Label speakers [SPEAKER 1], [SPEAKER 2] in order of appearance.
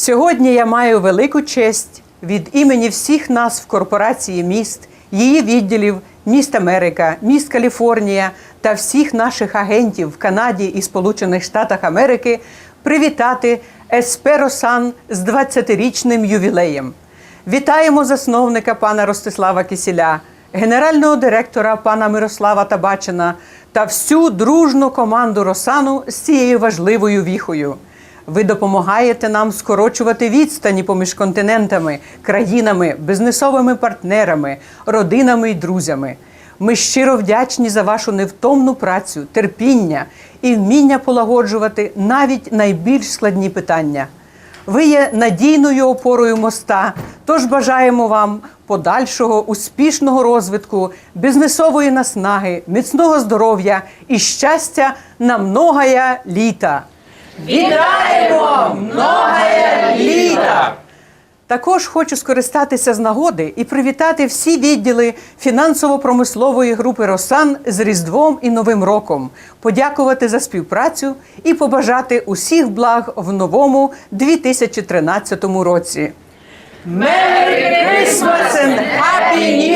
[SPEAKER 1] Сьогодні я маю велику честь від імені всіх нас в корпорації міст, її відділів, міст Америка, міст Каліфорнія та всіх наших агентів в Канаді і Сполучених Штатах Америки привітати Есперосан з 20-річним ювілеєм. Вітаємо засновника пана Ростислава Кисіля, генерального директора пана Мирослава Табачина та всю дружну команду Росану з цією важливою віхою. Ви допомагаєте нам скорочувати відстані поміж континентами, країнами, бізнесовими партнерами, родинами і друзями. Ми щиро вдячні за вашу невтомну працю, терпіння і вміння полагоджувати навіть найбільш складні питання. Ви є надійною опорою моста, тож бажаємо вам подальшого успішного розвитку, бізнесової наснаги, міцного здоров'я і щастя на многая літа. Вітаємо! Многая літа! Також хочу скористатися з нагоди і привітати всі відділи фінансово-промислової групи Росан з Різдвом і Новим роком, подякувати за співпрацю і побажати усіх благ в новому 2013 році. Merry Christmas and Happy New Year!